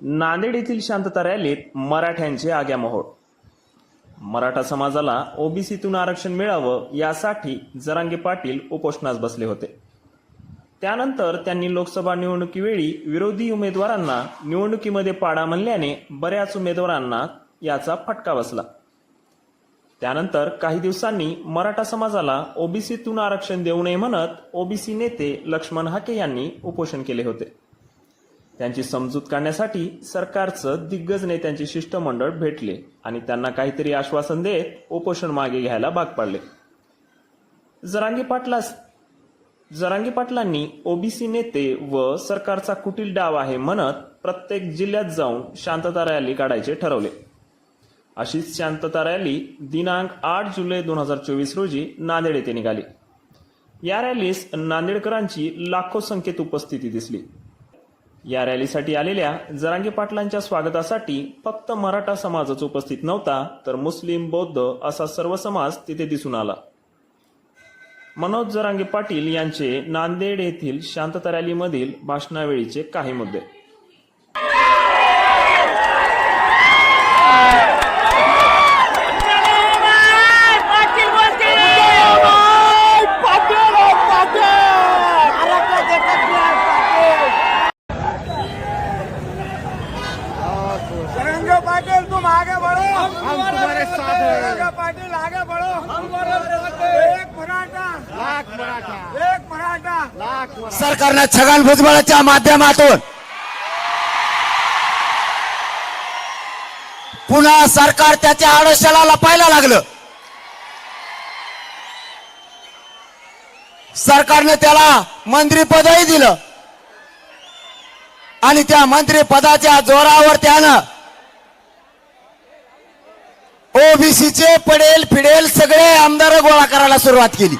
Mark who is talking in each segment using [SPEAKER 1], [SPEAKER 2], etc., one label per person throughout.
[SPEAKER 1] नांदेड येथील शांतता रॅलीत मराठ्यांचे आग्यामोहोळ मराठा समाजाला ओबीसीतून आरक्षण मिळावं यासाठी जरांगे पाटील उपोषणास बसले होते. त्यानंतर त्यांनी लोकसभा निवडणुकीवेळी विरोधी उमेदवारांना निवडणुकीमध्ये पाडा म्हणल्याने बऱ्याच उमेदवारांना याचा फटका बसला. त्यानंतर काही दिवसांनी मराठा समाजाला ओबीसीतून आरक्षण देऊ नये म्हणत ओबीसी नेते लक्ष्मण हाके यांनी उपोषण केले होते. त्यांची समजूत काढण्यासाठी सरकारचं दिग्गज नेत्यांचे शिष्टमंडळ भेटले आणि त्यांना काहीतरी आश्वासन देत उपोषण मागे घ्यायला भाग पाडले. जरांगी पाटलास जरांगी पाटलांनी ओबीसी नेते व सरकारचा कुटील डाव आहे म्हणत प्रत्येक जिल्ह्यात जाऊन शांतता रॅली काढायचे ठरवले. अशीच शांतता रॅली दिनांक आठ जुलै दोन हजार चोवीस रोजी नांदेड येथे निघाली. या रॅलीस नांदेडकरांची लाखो संख्येत उपस्थिती दिसली. या रॅलीसाठी आलेल्या जरांगे पाटलांच्या स्वागतासाठी फक्त मराठा समाजच उपस्थित नव्हता तर मुस्लिम बौद्ध असा सर्व समाज तिथे दिसून आला. मनोज जरांगे पाटील यांचे नांदेड येथील शांतता रॅलीमधील भाषणावेळीचे काही मुद्दे
[SPEAKER 2] पाटील बोलते
[SPEAKER 3] रंग पाटिल तुम आगे बढ़ो। हम तुम्हारे साथ हैं। पाटिल आगे बढ़ो। हम एक मराठा। लाख मराठा। एक मराठा। लाख
[SPEAKER 4] सरकारनं छगन भुजबळाच्या माध्यमातून पुन्हा सरकार त्याच्या आडोशाला लपायला लागलं. सरकारने त्याला मंत्रीपदही दिलं. आणि त्या मंत्रीपदाच्या जोरावर त्यानं ओबीसीचे पडेल फिडेल सगळे आमदार गोळा करायला सुरुवात केली.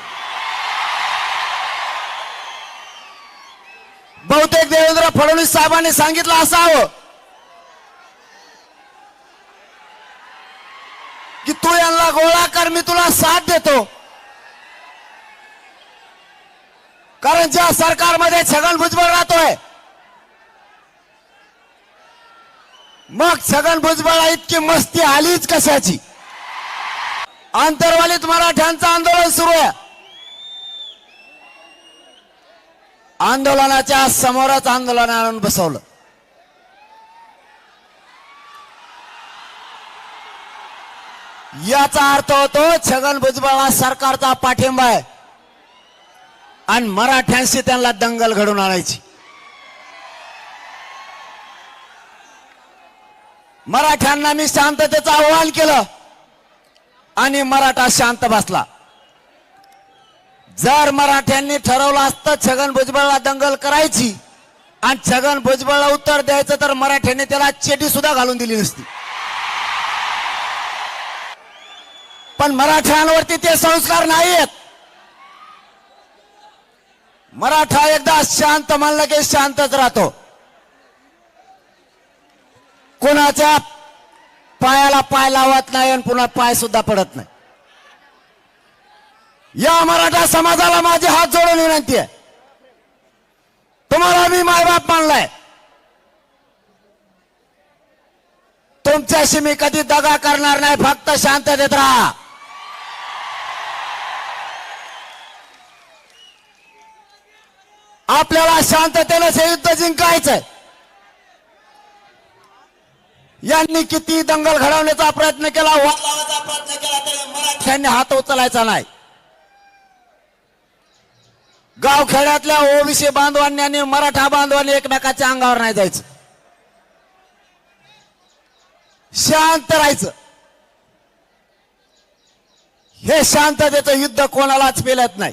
[SPEAKER 4] बहुतेक देवेंद्र फडणवीस साहेबांनी सांगितलं असावं. की तू यांना गोळा कर मी तुला साथ देतो. कारण ज्या सरकारमध्ये छगन भुजबळ राहतोय मग छगन भुजबळ इतकी मस्ती आलीच कशाची? आंतरवालीत मराठ्यांचं आंदोलन सुरू आहे. आंदोलनाच्या समोरच आंदोलन आणून बसवलं. याचा अर्थ होतो छगन भुजबळला सरकारचा पाठिंबा आहे. आणि मराठ्यांशी त्यांना दंगल घडून आणायची. मराठ्यांना मी शांततेचं आव्हान केलं. आणि मराठा शांत बसला. जर मराठ्यांनी ठरवलं असतं छगन भुजबळला दंगल करायची आणि छगन भुजबळला उत्तर द्यायचं तर मराठ्यांनी त्याला चेटी सुद्धा घालून दिली नसती. पण मराठ्यांवरती ते संस्कार नाहीयेत. मराठा एकदा शांत म्हणलं की शांतच राहतो. कोणाच्या पायाला पाय लावत नाही आणि पुन्हा पाय सुद्धा पडत नाही. या मराठा समाजाला माझे हात जोडून विनंती आहे. तुम्हाला मी मायबाप मानलाय. तुमच्याशी मी कधी दगा करणार नाही फक्त शांत देत राहा. आपल्याला शांततेनं हे युद्ध जिंकायचंय. यांनी किती दंगल घडवण्याचा प्रयत्न केला प्रयत्न केला तरी मराठ्यांनी हात उचलायचा नाही. गावखेड्यातल्या ओबीसी बांधवांनी आणि मराठा बांधवांनी एकमेकाच्या अंगावर नाही जायचं. शांत राहायचं. हे शांततेचं युद्ध कोणालाच पेलत नाही.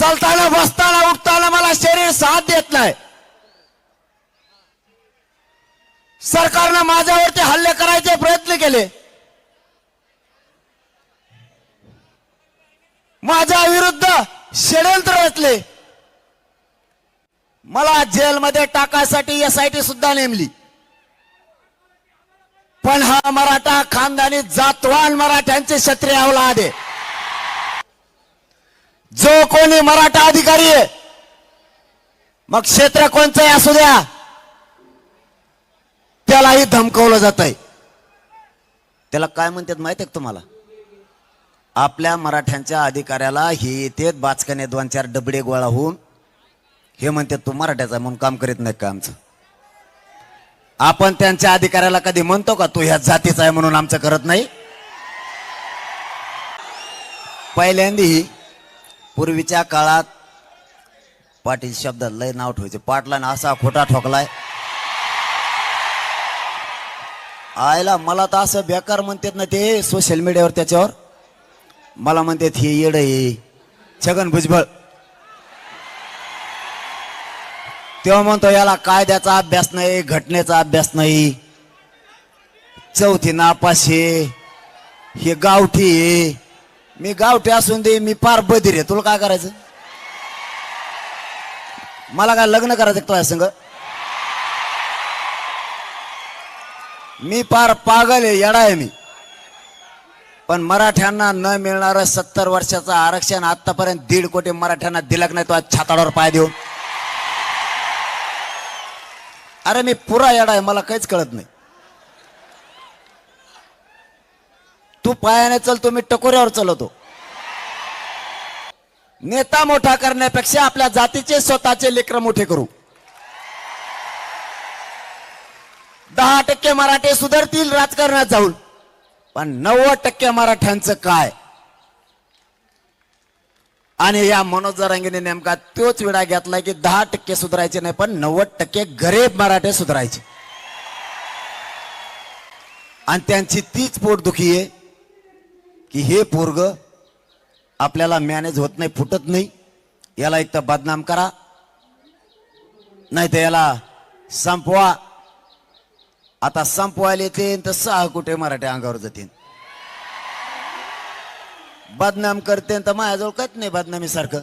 [SPEAKER 4] चालताना बसताना उठताना मला शरीर साथ देत नाही. सरकारनं माझ्यावरती हल्ले करायचे प्रयत्न केले. माझ्या विरुद्ध षडयंत्र रचले. मला जेलमध्ये टाकायसाठी एस आय टी सुद्धा नेमली. पण हा मराठा खानदानी जातवान मराठ्यांचे क्षत्रियावला आहे जो कोणी मराठा अधिकारी आहे मग क्षेत्र कोणचंही असू द्या त्यालाही धमकवलं जात आहे त्याला काय म्हणतात माहीत आहे का तुम्हाला? आपल्या मराठ्यांच्या अधिकाऱ्याला हे येते बाचकाने दोन चार डबडे गोळा होऊन. हे म्हणते तू मराठ्याचा म्हणून काम करीत नाही का आमचं? आपण त्यांच्या अधिकाऱ्याला कधी म्हणतो का तू ह्या जातीचा आहे म्हणून आमचं करत नाही? पहिल्यांदी पूर्वीच्या काळात पाटील शब्द लय नाव ठेवायचे. पाटलाने असा खोटा ठोकलाय. आयला मला तर असं बेकार म्हणतात ना ते सोशल मीडियावर त्याच्यावर. मला म्हणतात हे येड आहे. छगन भुजबळ. तेव्हा म्हणतो याला कायद्याचा अभ्यास नाही घटनेचा अभ्यास नाही. चौथी नापास हे गावठी आहे. मी गावठी असून दे मी पार बधीर आहे. तुला काय करायचं? मला काय लग्न करायचं तुला तुझ्या संग? मी पार पागल आहे येडा आहे मी. पण मराठ्यांना न मिळणारं सत्तर वर्षाचं आरक्षण आतापर्यंत दीड कोटी मराठ्यांना दिलं नाही तो आज छाताडावर पाय देऊन? अरे मी पुरा येडा आहे मला काहीच कळत नाही. तू पायाने चलतो मी टकोऱ्यावर चलवतो. नेता मोठा करण्यापेक्षा आपल्या जातीचे स्वतःचे लेकर मोठे करू. दहा टक्के मराठे सुधारतील राजकारणात जाऊन. पण नव्वद टक्के मराठ्यांचं काय? आणि या मनोज जरांगीने नेमका तोच विडा घेतलाय की दहा टक्के सुधारायचे नाही पण नव्वद टक्के गरीब मराठे सुधारायचे. आणि त्यांची तीच पोटदुखी आहे. की हे पोरग आपल्याला मॅनेज होत नाही फुटत नाही. याला एक तर बदनाम करा. नाही तर याला संपवा. आता संपवायला येते तर सहा कुठे मराठी अंगावर जातील. बदनाम करते तर माझ्याजवळ काहीच नाही बदनामीसारखं.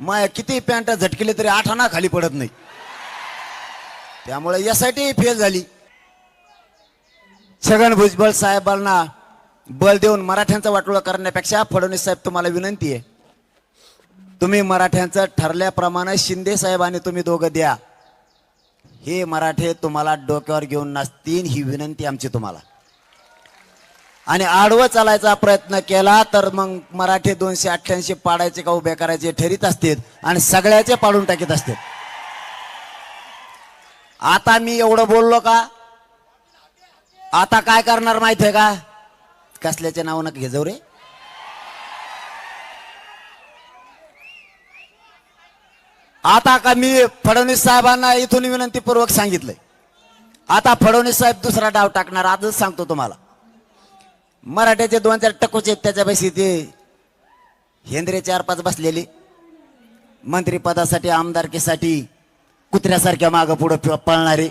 [SPEAKER 4] माया किती पॅन्ट झटकेले तरी आठाना खाली पडत नाही. त्यामुळे यासाठी फेल झाली. छगन भुजबळ साहेबांना बल देऊन मराठ्यांचा वाटोळा करण्यापेक्षा फडणवीस साहेब तुम्हाला विनंती आहे. तुम्ही मराठ्यांचं ठरल्याप्रमाणे शिंदे साहेबांनी तुम्ही दोघं द्या. हे मराठे तुम्हाला डोक्यावर घेऊन नसतील ही विनंती आमची तुम्हाला. आणि आडवं चालायचा प्रयत्न केला तर मग मराठे दोनशे अठ्ठ्याऐंशी पाडायचे का उभे करायचे ठरीत असतील आणि सगळ्याचे पाडून टाकीत असतील. आता मी एवढं बोललो का? आता काय करणार माहिती आहे का? कसल्याच्या नावानं घे जाऊ रे? आता का मी फडणवीस साहेबांना इथून विनंतीपूर्वक सांगितलंय. आता फडणवीस साहेब दुसरा डाव टाकणार आजच सांगतो तुम्हाला. मराठ्याचे दोन चार टकोचे आहेत त्याच्यापाशी ते हेंद्रे चार पाच बसलेले. मंत्रिपदासाठी आमदारकीसाठी कुत्र्यासारख्या मागं पुढं पळणारे.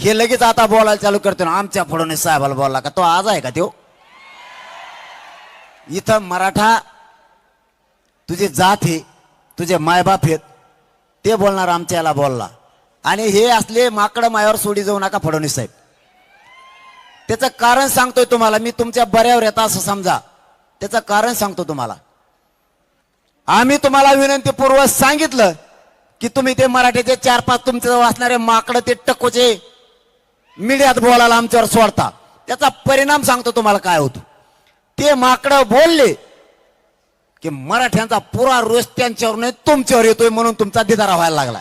[SPEAKER 4] हे लगेच आता बोलायला चालू करतो ना. आमच्या फडणवीस साहेबाला बोलला का? तो आज आहे का तो इथं मराठा तुझे जात हे तुझे मायबाप आहेत ते बोलणार आमच्या याला बोलला. आणि हे असले माकडं मायावर सोडी जाऊ नका फडणवीस साहेब. त्याचं कारण सांगतोय तुम्हाला. मी तुमच्या बऱ्यावर येता असं समजा. त्याचं कारण सांगतो तुम्हाला. आम्ही तुम्हाला विनंतीपूर्वक सांगितलं की तुम्ही ते मराठीचे चार पाच तुमचे वाचणारे माकडं ते टकोचे मीडियात बोलायला आमच्यावर सोडता त्याचा परिणाम सांगतो तुम्हाला काय होतो. ते माकडं बोलले की मराठ्यांचा पुरा रोष त्यांच्यावर नाही तुमच्यावर येतोय म्हणून तुमचा दिदारा व्हायला लागला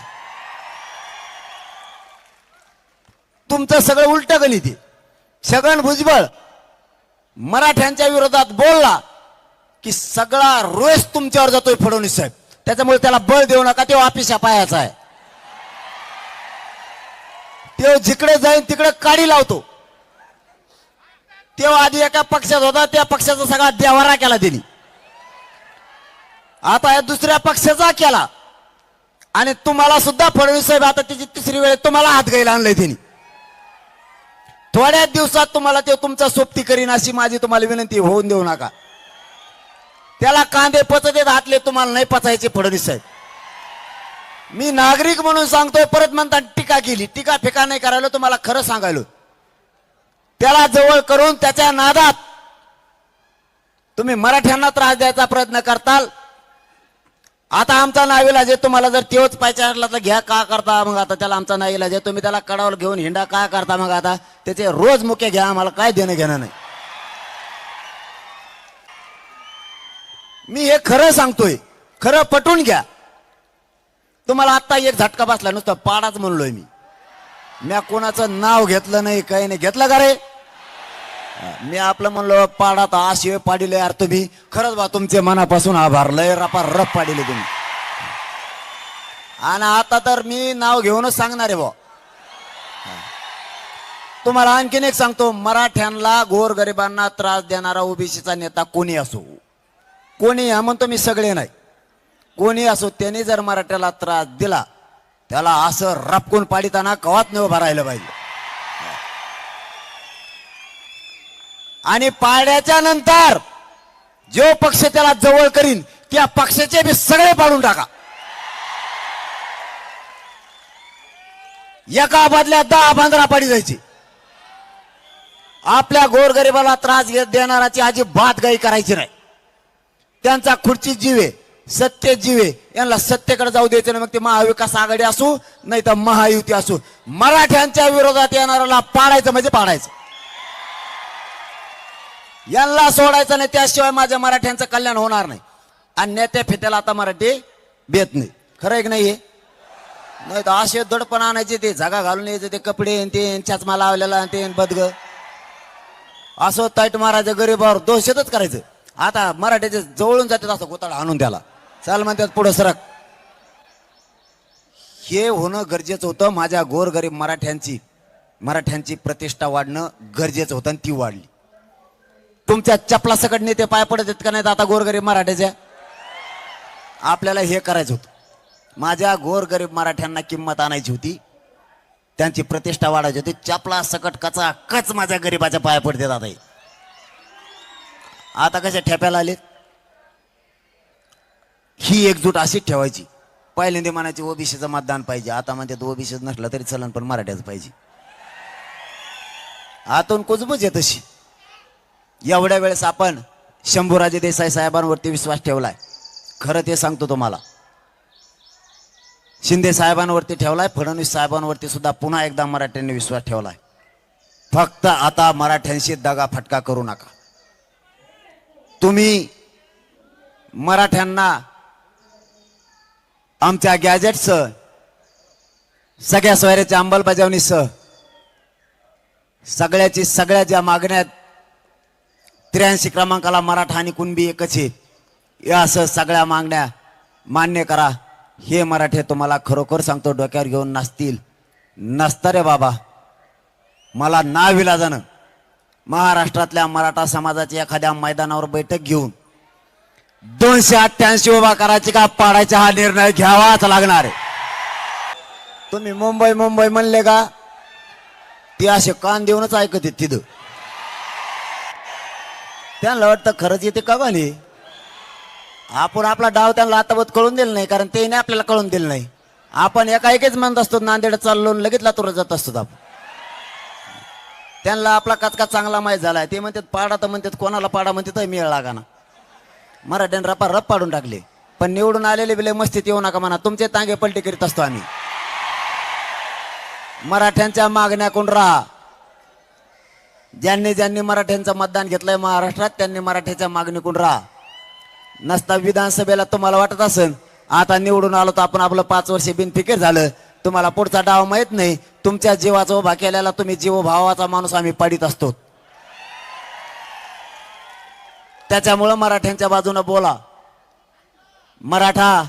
[SPEAKER 4] तुमचं सगळं उलट गणित आहे छगन भुजबळ मराठ्यांच्या विरोधात बोलला की सगळा रोष तुमच्यावर जातोय फडणवीस साहेब. त्याच्यामुळे त्याला बळ देऊ नका ते ऑफिसा पायाचा आहे. तेव्हा जिकडे जाईन तिकडे काडी लावतो. तेव्हा आधी एका पक्षात होता त्या पक्षाचा सगळा देवारा केला त्यांनी. आता या दुसऱ्या पक्षाचा केला. आणि तुम्हाला सुद्धा फडणवीस साहेब आता त्याची तिसरी वेळ तुम्हाला हात घ्यायला आणलंय त्यांनी. थोड्याच दिवसात तुम्हाला ते तुमचा सोबती करीन अशी माझी तुम्हाला विनंती होऊन देऊ नका. त्याला कांदे पचत हातले तुम्हाला नाही पचायचे फडणवीस साहेब. मी नागरिक म्हणून सांगतोय परत म्हणता टीका केली. टीका फेका नाही करायला तुम्हाला खरं सांगायलो. त्याला जवळ करून त्याच्या नादात तुम्ही मराठ्यांना त्रास द्यायचा प्रयत्न करताल. आता आमचा नाविलाज आहे तुम्हाला जर तोच पाहिजे असला तर घ्या का करता? मग आता त्याला आमचा नाविलाज आहे. तुम्ही त्याला कडावर घेऊन हिंडा का करता? मग आता त्याचे रोज मुके घ्या आम्हाला काय देणं घेणं नाही. मी हे खरं सांगतोय. खरं पटून घ्या. तुम्हाला आत्ता एक झटका बसला नुसतं पाडाच म्हणलोय मी. म्या कोणाचं नाव घेतलं नाही काही नाही. घेतलं का रे? मी आपलं म्हणलो पाडात आशिवे पाडिले यार तुम्ही. खरंच बा तुमचे मनापासून आभार. लय रपा रप पाडिले तुम्ही. आणि आता तर मी नाव घेऊनच सांगणार आहे बा. तुम्हाला आणखीन एक सांगतो मराठ्यांना गोरगरिबांना त्रास देणारा ओबीसीचा नेता कोणी असो? कोणी हा म्हणतो मी सगळे नाही. कोणी असो त्याने जर मराठ्याला त्रास दिला त्याला असं रपकून पाडिताना कवात न उभा राहिलं पाहिजे. आणि पाड्याच्या नंतर जो पक्ष त्याला जवळ करीन त्या पक्षाचे बी सगळे पाडून टाका. एका बदल्यात दहा पंधरा पाडी जायची. आपल्या गोरगरिबाला त्रास घेत देणाराची अजिबात गाई करायची नाही. त्यांचा खुर्ची जीव आहे. सत्य जीवे यांना सत्तेकडे जाऊ द्यायचं नाही मग ते महाविकास आघाडी असू नाही तर महायुती असू. मराठ्यांच्या विरोधात येणाऱ्याला पाडायचं म्हणजे पाडायचं. यांना सोडायचं नाही त्याशिवाय माझ्या मराठ्यांचं कल्याण होणार नाही. आणि नेत्या फेत्याला आता मराठी बेत नाही. खरं एक नाही हे? नाही तर असे दडपण आणायचे ते जागा घालून यायचे ते कपडे आणि ते चष्मा लावलेला आणि ते बदग. असं ताईट मारायचं गरीबावर दोषेतच करायचं. आता मराठ्याचे जवळून जातात असं गोताळा आणून त्याला चाल म्हणतात पुढं सरक. हे होणं गरजेचं होतं माझ्या गोरगरीब मराठ्यांची. मराठ्यांची प्रतिष्ठा वाढणं गरजेचं होतं आणि ती वाढली. तुमच्या चपलासकट नेते पाय पडत आहेत का नाहीत आता गोरगरीब मराठ्याच्या आपल्याला हे करायचं होतं. माझ्या गोरगरीब मराठ्यांना किंमत आणायची होती. त्यांची प्रतिष्ठा वाढायची होती. चपला सकट कचा कच माझ्या गरीबाच्या पाया पडते आता हे. आता कशा ठेप्याला आले ही एकजूट अशीच ठेवायची. पहिल्यांदा म्हणायची ओबीसीचं मतदान पाहिजे. आता म्हणते ओबीसी नसलं तरी चलन पण मराठ्याच पाहिजे. आतून कुजबूज आहे तशी. एवढ्या वेळेस आपण शंभूराजे देसाई साहेबांवरती विश्वास ठेवलाय. खरं ते सांगतो तुम्हाला. शिंदे साहेबांवरती ठेवलाय फडणवीस साहेबांवरती सुद्धा पुन्हा एकदा मराठ्यांनी विश्वास ठेवलाय. फक्त आता मराठ्यांशी दगा फटका करू नका. तुम्ही मराठ्यांना आमच्या गॅजेटसह सगळ्या सोयऱ्याच्या अंमलबजावणीसह सगळ्याची सगळ्या ज्या मागण्या त्र्याऐंशी क्रमांकाला मराठा आणि कुणबी एकच आहे या असं सगळ्या मागण्या मान्य करा. हे मराठे तुम्हाला खरोखर सांगतो डोक्यावर घेऊन नसतील नसतं रे बाबा. मला नाविलाजानं महाराष्ट्रातल्या मराठा समाजाची एखाद्या मैदानावर बैठक घेऊन दोनशे अठ्ठ्याऐंशी उभा करायची का? पाडायचा हा निर्णय घ्यावाच लागणार आहे. तुम्ही मुंबई मुंबई म्हणले का? ते असे कान देऊनच ऐकत तिथं. त्यांना वाटतं खरंच येते का गाणी आपण आपला डाव त्यांना आताबत कळून दिला नाही कारण ते आपल्याला कळून दिलं नाही. आपण एका एकच म्हणत असतो नांदेड चाललो लगेच लातूर जात असतो आपण. त्यांना आपला कचका चांगला माहीत झालाय. ते म्हणतात पाडा तर म्हणतात कोणाला पाडा म्हणतात मिळ का ना? मराठ्यानं रपा रप पाडून टाकले. पण निवडून आलेले बिले मस्तीत येऊ नका म्हणा. तुमचे तांगे पलटी करीत असतो आम्ही. मराठ्यांच्या मागण्या कोण राहा? ज्यांनी ज्यांनी मराठ्यांचं मतदान घेतलंय महाराष्ट्रात त्यांनी मराठ्याच्या मागणीकडून राहा? नसता विधानसभेला तुम्हाला वाटत असेल आता निवडून आलो तर आपण आपलं पाच वर्ष बिनफिकीर झालं. तुम्हाला पुढचा डाव माहीत नाही. तुमच्या जीवाचा उभा केलेला तुम्ही जीवभावाचा माणूस आम्ही पाडीत असतो. त्याच्यामुळं मराठ्यांच्या बाजूनं बोला. मराठा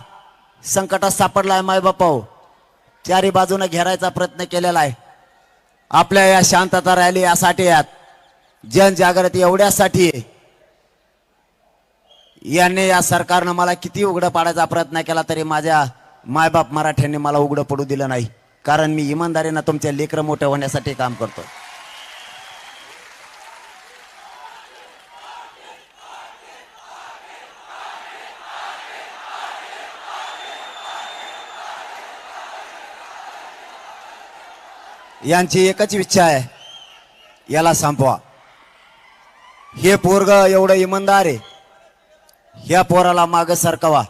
[SPEAKER 4] संकटात सापडलाय मायबापाव. चारी बाजूने घेरायचा प्रयत्न केलेला आहे. आपल्या या शांतता रॅली यासाठी यात जनजागृती एवढ्यासाठी आहे. यांनी या सरकारनं मला किती उघडं पाडायचा प्रयत्न केला तरी माझ्या मायबाप मराठ्यांनी मला उघडं पडू दिलं नाही. कारण मी इमानदारीनं तुमच्या लेकरं मोठं होण्यासाठी काम करतो यांची एकच इच्छा आहे. याला संपवा. हे पोरग एवढं इमानदार आहे. ह्या पोराला माग सरकवा.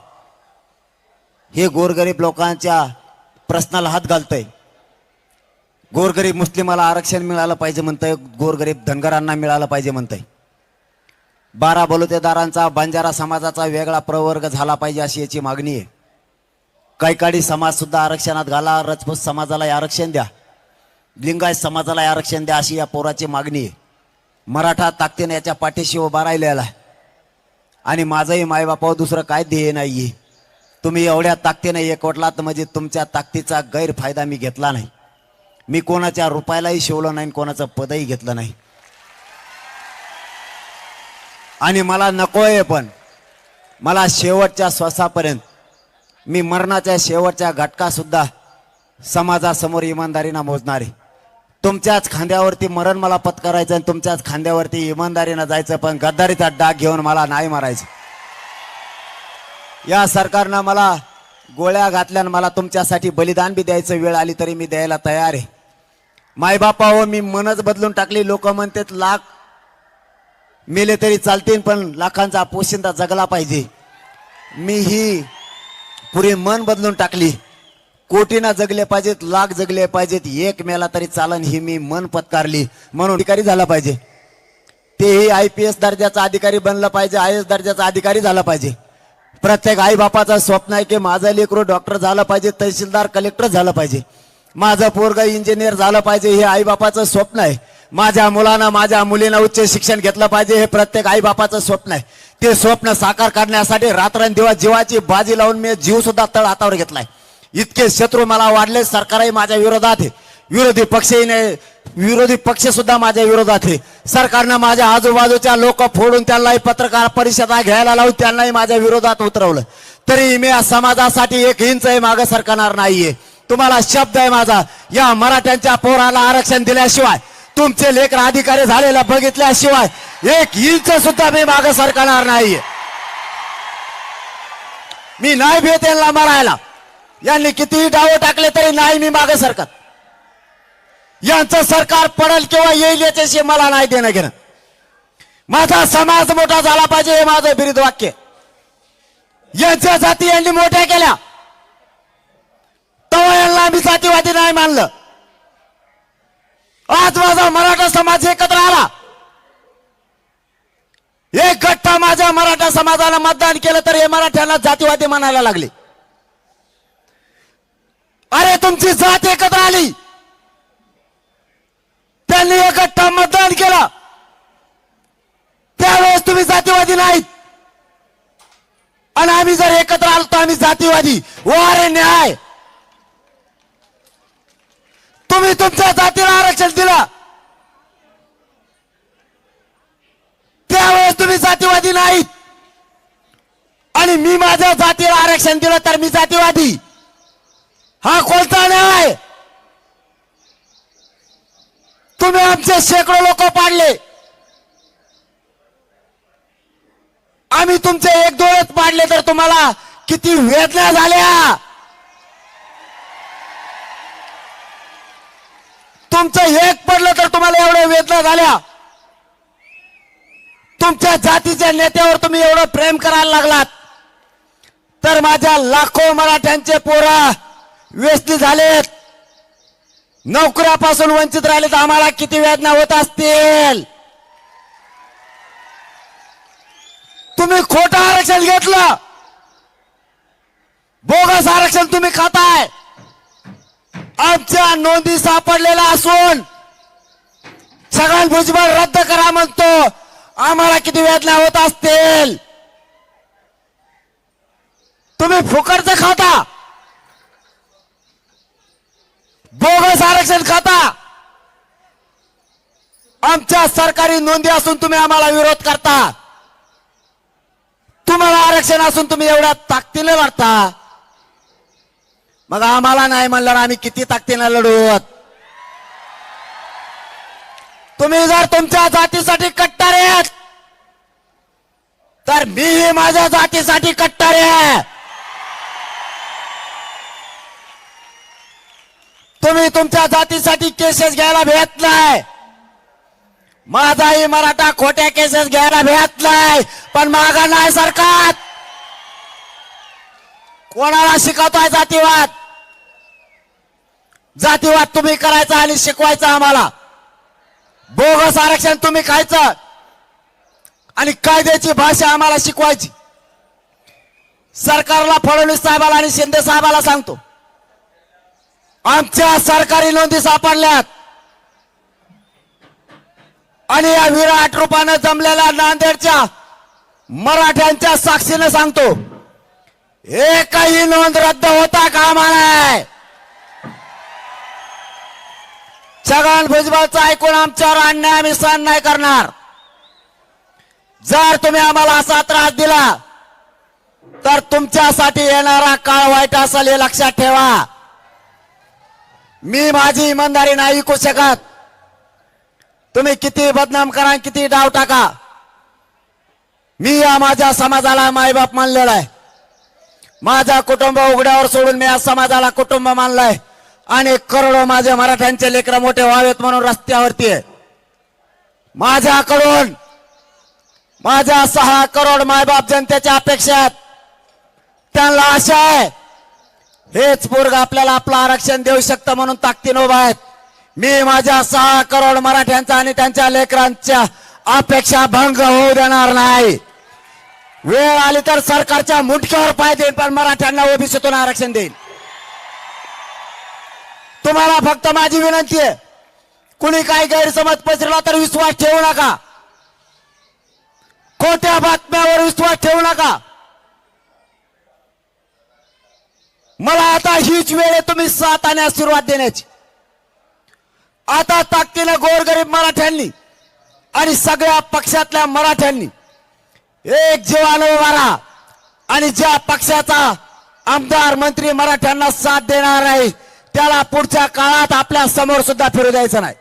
[SPEAKER 4] हे गोरगरीब लोकांच्या प्रश्नाला हात घालतंय. गोरगरीब मुस्लिमाला आरक्षण मिळालं पाहिजे म्हणतंय. गोरगरीब धनगरांना मिळालं पाहिजे म्हणतंय. बारा बलुतेदारांचा बंजारा समाजाचा वेगळा प्रवर्ग झाला पाहिजे अशी याची मागणी आहे. काही समाज सुद्धा आरक्षणात घाला रजपूत समाजाला आरक्षण द्या. लिंगायत समाजाला आरक्षण द्या अशी या पोराची मागणी आहे. मराठा ताकदीने याच्या पाठीशी उभा राहिलेला आहे. आणि माझंही मायबापावर दुसरं काय ध्येय नाही तुम्ही एवढ्या ताकदीने एकवटलात म्हणजे तुमच्या ताकदीचा गैरफायदा मी घेतला नाही. मी कोणाच्या रुपयालाही शिवलं नाही आणि कोणाचं पदही घेतलं नाही. आणि मला नकोय पण. मला शेवटच्या श्वासापर्यंत मी मरणाच्या शेवटच्या घटकासुद्धा समाजासमोर इमानदारीनं मोजणार. आहे तुमच्याच खांद्यावरती मरण मला पत्करायचं आणि तुमच्याच खांद्यावरती इमानदारीनं जायचं पण गद्दारीचा डाग घेऊन मला नाही मारायचं. या सरकारनं मला गोळ्या घातल्या मला तुमच्यासाठी बलिदान बी द्यायचं वेळ आली तरी मी द्यायला तयार आहे. मायबापा हो मी मनच बदलून टाकली. लोक म्हणतात लाख मेले तरी चालतील पण लाखांचा पोशिंदा जगला पाहिजे. मी ही पुरी मन बदलून टाकली. कोटीना जगले पाहिजेत लाख जगले पाहिजेत एक मेला तरी चालन ही मी मन पत्कारली. म्हणून अधिकारी झाला पाहिजे. तेही आय पी एस दर्जाचा अधिकारी बनलं पाहिजे आय एस दर्जाचा अधिकारी झाला पाहिजे. प्रत्येक आई बापाचं स्वप्न आहे की माझं लेकरू डॉक्टर झालं पाहिजे तहसीलदार कलेक्टर झालं पाहिजे. माझं पोरग इंजिनियर झालं पाहिजे हे आई बापाचं स्वप्न आहे. माझ्या मुलांना माझ्या मुलींना उच्च शिक्षण घेतलं पाहिजे हे प्रत्येक आई बापाचं स्वप्न आहे. ते स्वप्न साकार करण्यासाठी रात्रंदिवस जीवाची बाजी लावून मी जीव सुद्धा तळ हातावर घेतलाय. इतके शत्रू मला वाढले सरकारही माझ्या विरोधात आहे. विरोधी पक्षही नाही विरोधी पक्ष सुद्धा माझ्या विरोधात आहे. सरकारनं माझ्या आजूबाजूच्या लोक फोडून त्यांनाही पत्रकार परिषदा घ्यायला लावून त्यांनाही माझ्या विरोधात उतरवलं. तरी मी या समाजासाठी एक इंच माग सरकणार नाहीये. तुम्हाला शब्द आहे माझा या मराठ्यांच्या पोराला आरक्षण दिल्याशिवाय तुमचे लेकर अधिकारी झालेला बघितल्याशिवाय एक इंच सुद्धा मी माग सरकणार नाहीये. मी नाही भेटेल यांना मारायला. यांनी कितीही डावं टाकले तरी नाही मी मागे सरकत. यांचं सरकार पडेल किंवा येईल याच्याशी मला नाही देणं घेणं. माझा समाज मोठा झाला पाहिजे हे माझं बिरुद वाक्य. यांच्या जाती यांनी मोठ्या केल्या. तेव्हा यांना आम्ही जातीवादी नाही मानलं. आज माझा मराठा समाज एकत्र आला. एक गट्टा माझ्या मराठा समाजाला मतदान केलं तर हे मराठ्यांना जातीवादी म्हणायला लागले. अरे तुमची जात एकत्र आली. त्यांनी एकट्ठा मतदान केला. त्यावेळेस तुम्ही जातीवादी नाहीत. आणि आम्ही जर एकत्र आलो तर आम्ही जातीवादी. वारे न्याय. तुम्ही तुमच्या जातीला आरक्षण दिलं. त्यावेळेस तुम्ही जातीवादी नाहीत. आणि मी माझ्या जातीला आरक्षण दिलं तर मी जातीवादी. हा कोणता न्याय? तुम्ही आमचे शेकडो लोक पाडले. आम्ही तुमचे एक दोनच पाडले तर तुम्हाला किती वेदना झाल्या. तुमचं एक पडलं तर तुम्हाला एवढ्या वेदना झाल्या. तुमच्या जातीच्या नेत्यावर तुम्ही एवढं प्रेम करायला लागलात. तर माझ्या लाखो मराठ्यांचे पोरा व्यस्त झालेत. नोकऱ्यापासून वंचित राहिले तर आम्हाला किती वेदना होत असतील? तुम्ही खोटं आरक्षण घेतलं. बोगस आरक्षण तुम्ही खाताय. आमच्या नोंदी सापडलेल्या असून छगन भुजबळ रद्द करा म्हणतो. आम्हाला किती वेदना होत असतील? तुम्ही फुकटचं खाता. बोगस आरक्षण खाता. आमच्या सरकारी नोंदी असून तुम्ही आम्हाला विरोध करता. तुम्हाला आरक्षण असून तुम्ही एवढ्या ताकदीने लढता. मग आम्हाला नाही म्हणलं आम्ही किती ताकदीने लढवत तुम्ही जर तुमच्या जातीसाठी कट्टारे आहेत तर मीही माझ्या जातीसाठी कट्टारे आहे. तुम्ही तुमच्या जातीसाठी केसेस घ्यायला भेट नाही माझाही मराठा खोट्या केसेस घ्यायला भेट नाही पण मागा नाही सरकार. कोणाला शिकवताय जातीवाद? जातीवाद तुम्ही करायचा आणि शिकवायचा आम्हाला. बोगस आरक्षण तुम्ही खायचं. आणि कायद्याची भाषा आम्हाला शिकवायची. सरकारला फडणवीस साहेबाला आणि शिंदे साहेबाला सांगतो. आमच्या सरकारी नोंदी सापडल्यात. आणि या विराट रूपानं जमलेल्या नांदेडच्या मराठ्यांच्या साक्षीनं सांगतो एकही नोंद रद्द होता कामा नये. छगन भुजबळचं ऐकून आमच्यावर अन्याय आम्ही सहन नाही करणार. जर तुम्ही आम्हाला असा त्रास दिला तर तुमच्यासाठी येणारा काळ वाईट असेल हे लक्षात ठेवा. मी माझी इमानदारी नाही ऐकू शकत. तुम्ही किती बदनाम करा किती डाव टाका. मी या माझ्या समाजाला मायबाप मानलेला आहे. माझा कुटुंब उघड्यावर सोडून मी या समाजाला कुटुंब मानलाय. आणि करोडो माझे मराठ्यांचे लेकर मोठे व्हावेत म्हणून रस्त्यावरती आहे. माझ्याकडून माझ्या सहा करोड मायबाप जनतेच्या अपेक्षा आहेत त्यांना आशा आहे. हेच पोरग आपल्याला आपलं आरक्षण देऊ शकतं म्हणून ताकदीन उभा आहेत. मी माझ्या सहा करोड मराठ्यांचा आणि त्यांच्या लेकरांच्या अपेक्षा भंग होऊ देणार नाही. वेळ आली तर सरकारच्या मुटक्यावर पाय देईन पण मराठ्यांना ओबीसीतून आरक्षण देईल तुम्हाला फक्त माझी विनंती आहे कुणी काही गैरसमज पसरला तर विश्वास ठेवू नका. खोट्या बातम्यावर विश्वास ठेवू नका. मला आता हीच वेळ आहे तुम्ही साथ आणि आशीर्वाद देण्याची. आता ताकदीनं गोरगरीब मराठ्यांनी आणि सगळ्या पक्षातल्या मराठ्यांनी एक जीवानं उभा राहा आणि ज्या पक्षाचा आमदार मंत्री मराठ्यांना साथ देणार नाही त्याला पुढच्या काळात आपल्यासमोर सुद्धा फिरू द्यायचं नाही.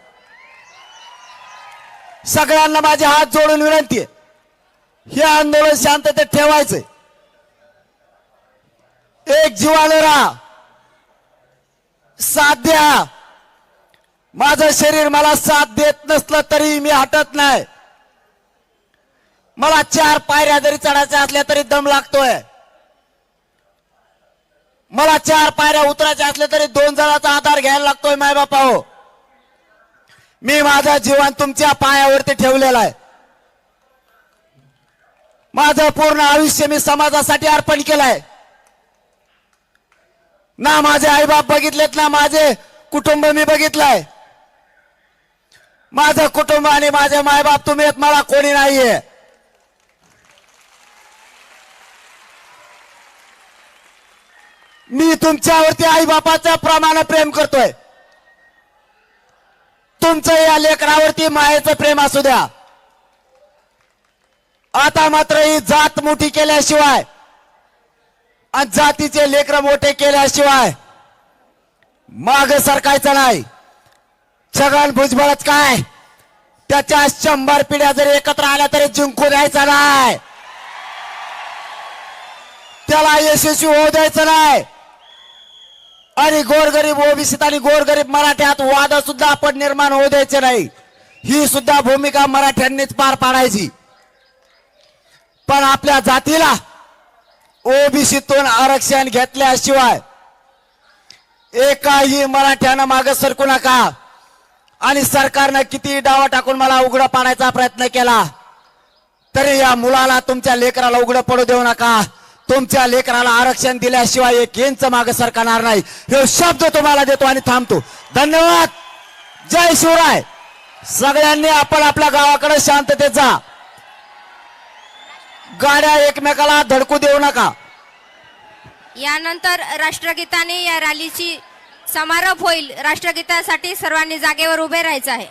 [SPEAKER 4] सगळ्यांना माझे हात जोडून विनंती आहे. हे आंदोलन शांततेत ठेवायचंय. एक जीवानं राहा. साथ द्या. माझं शरीर मला साथ देत नसलं तरी मी हटत नाही. मला चार पायऱ्या जरी चढायच्या असल्या तरी दम लागतोय. मला चार पायऱ्या उतरायच्या असल्या तरी दोन जणांचा आधार घ्यायला लागतोय मायबापा हो मी माझं जीवन तुमच्या पायावरती ठेवलेलं आहे. माझं पूर्ण आयुष्य मी समाजासाठी अर्पण केलंय. ना माझे आईबाप बघितलेत ना माझे कुटुंब मी बघितलंय. माझं कुटुंब आणि माझे मायबाप तुम्ही आहेत मला कोणी नाहीये. मी तुमच्यावरती आई बापाच्या प्रमाणे प्रेम करतोय. तुमचं या लेकरावरती मायेचं प्रेम असू द्या. आता मात्र ही जात मोठी केल्याशिवाय आणि जातीचे लेकर मोठे केल्याशिवाय माग सरकायचं नाही. छगन भुजबळच काय? त्याच्या शंभर पिढ्या जरी एकत्र आल्या तरी जिंकू द्यायचा नाही. त्याला यशस्वी होऊ द्यायचं नाही. आणि गोरगरीब ओबीसीत आणि गोरगरीब मराठ्यात वाद सुद्धा आपण निर्माण होऊ द्यायचे नाही. ही सुद्धा भूमिका मराठ्यांनीच पार पाडायची. पण आपल्या जातीला ओबीसीतून आरक्षण घेतल्याशिवाय एकाही मराठ्यानं मागे सरकू नका. आणि सरकारनं किती डावा टाकून मला उघडं पाडायचा प्रयत्न केला तरी या मुलाला तुमच्या लेकराला उघडं पडू देऊ नका. तुमच्या लेकराला आरक्षण दिल्याशिवाय एक इंच मागे सरकणार नाही. हे शब्द तुम्हाला देतो आणि थांबतो. धन्यवाद. जय शिवराय. सगळ्यांनी आपण आपल्या गावाकडे शांततेत जा. गाड्या एकमेकाला धडकू देऊ नका.
[SPEAKER 5] यानंतर राष्ट्रगीताने या रॅलीची समारोप होईल. राष्ट्रगीतासाठी सर्वांनी जागेवर उभे राहायचं आहे.